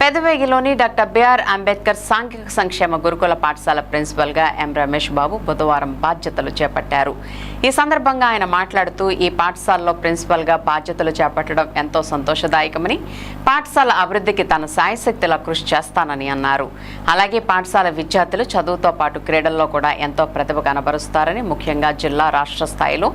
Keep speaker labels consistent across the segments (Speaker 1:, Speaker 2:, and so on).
Speaker 1: పెదవేగిలోని doctor BR Ambedkar సాంఘిక సంక్షేమ గురుకుల పాఠశాల ప్రిన్సిపల్గా ఎం. రమేష్ బాబు బుధవారం బాధ్యతలు చేపట్టారు. ఈ సందర్భంగా ఆయన మాట్లాడుతూ ఈ పాఠశాలలో ప్రిన్సిపల్గా బాధ్యతలు చేపట్టడం ఎంతో సంతోషదాయకమని పాఠశాల అభివృద్ధికి తన సాయశక్తిలా కృషి చేస్తానని అన్నారు. అలాగే పాఠశాల విద్యార్థులు చదువుతో పాటు క్రీడల్లో కూడా ఎంతో ప్రతిభ కనబరుస్తారని ముఖ్యంగా జిల్లా రాష్ట్ర స్థాయిలో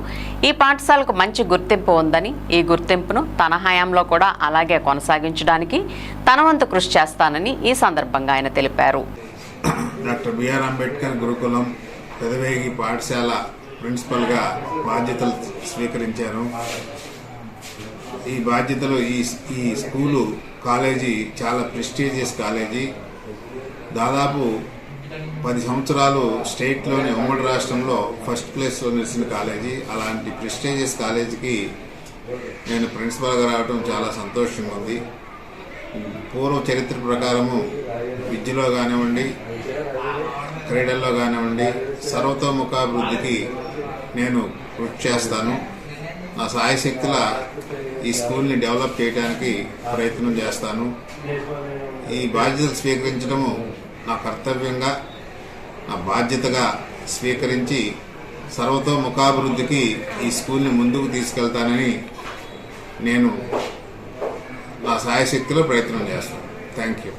Speaker 1: ఈ పాఠశాలకు మంచి గుర్తింపు ఉందని ఈ గుర్తింపును తన హయాంలో కూడా అలాగే కొనసాగించడానికి తన వంతు కృషి చేస్తానని ఈ సందర్భంగా ఆయన తెలిపారు.
Speaker 2: డాక్టర్ బిఆర్ అంబేద్కర్ గురుకులం పెదవేగి పాఠశాల ప్రిన్సిపల్గా బాధ్యతలు స్వీకరించాను ఈ బాధ్యతలు ఈ ఈ స్కూలు కాలేజీ చాలా ప్రెస్టీజియస్ కాలేజీ. దాదాపు పది సంవత్సరాలు స్టేట్లోని ఉమ్మడి రాష్ట్రంలో ఫస్ట్ ప్లేస్లో నిలిచిన కాలేజీ. అలాంటి ప్రెస్టీజియస్ కాలేజీకి నేను ప్రిన్సిపల్గా రావడం చాలా సంతోషంగా ఉంది. పూర్వ చరిత్ర ప్రకారము విద్యలో కానివ్వండి క్రీడల్లో కానివ్వండి సర్వతోముఖాభివృద్ధికి నేను కృషి చేస్తాను. నా సాయశక్తుల ఈ స్కూల్ని డెవలప్ చేయడానికి ప్రయత్నం చేస్తాను. ఈ బాధ్యతలు స్వీకరించడము నా కర్తవ్యంగా నా బాధ్యతగా స్వీకరించి సర్వతోముఖాభివృద్ధికి ఈ స్కూల్ని ముందుకు తీసుకెళ్తానని నేను నా సాయశక్తిలో ప్రయత్నం చేస్తాను థ్యాంక్ యూ